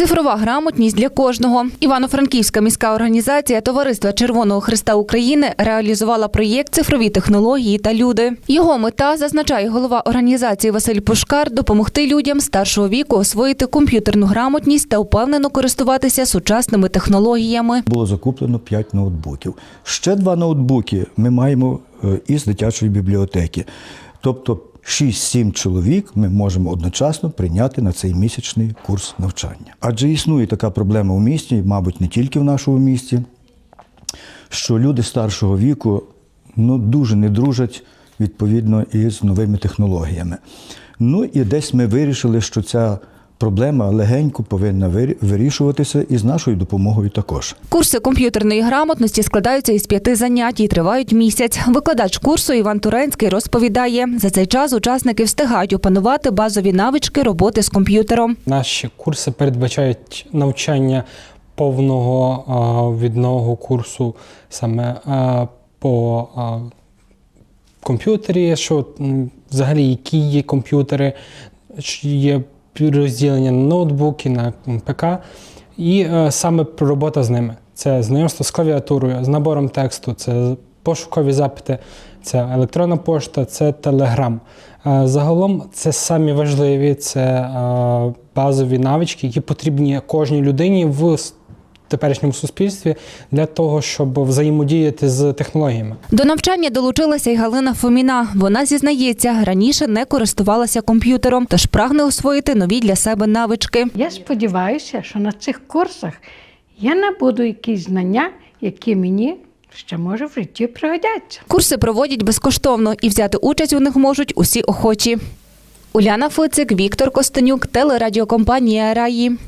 Цифрова грамотність для кожного. Івано-Франківська міська організація Товариства Червоного Христа України реалізувала проєкт Цифрові технології та люди. Його мета, зазначає голова організації Василь Пушкар, допомогти людям старшого віку освоїти комп'ютерну грамотність та впевнено користуватися сучасними технологіями. Було закуплено 5 ноутбуків. Ще два ноутбуки ми маємо е, із дитячої бібліотеки. Тобто 6-7 чоловік ми можемо одночасно прийняти на цей місячний курс навчання. Адже існує така проблема в місті, мабуть, не тільки в нашому місті, що люди старшого віку ну, дуже не дружать відповідно із новими технологіями. Ну і десь ми вирішили, що ця проблема легенько повинна вирішуватися і з нашою допомогою також. Курси комп'ютерної грамотності складаються із п'яти занять і тривають місяць. Викладач курсу Іван Туренський розповідає, за цей час учасники встигають опанувати базові навички роботи з комп'ютером. Наші курси передбачають навчання повного відного курсу саме по комп'ютері, що взагалі які є комп'ютери, що є розділення на ноутбуки, на ПК, і е, саме робота з ними. Це знайомство з клавіатурою, з набором тексту, це пошукові запити, це електронна пошта, це телеграм. Загалом це самі важливі, це е, базові навички, які потрібні кожній людині в теперішньому суспільстві для того, щоб взаємодіяти з технологіями. До навчання долучилася й Галина Фоміна. Вона зізнається, раніше не користувалася комп'ютером, тож прагне освоїти нові для себе навички. Я сподіваюся, що на цих курсах я набуду якісь знання, які мені ще може в житті пригодяться. Курси проводять безкоштовно і взяти участь у них можуть усі охочі. Уляна Фицик, Віктор Костенюк, телерадіокомпанія Раї.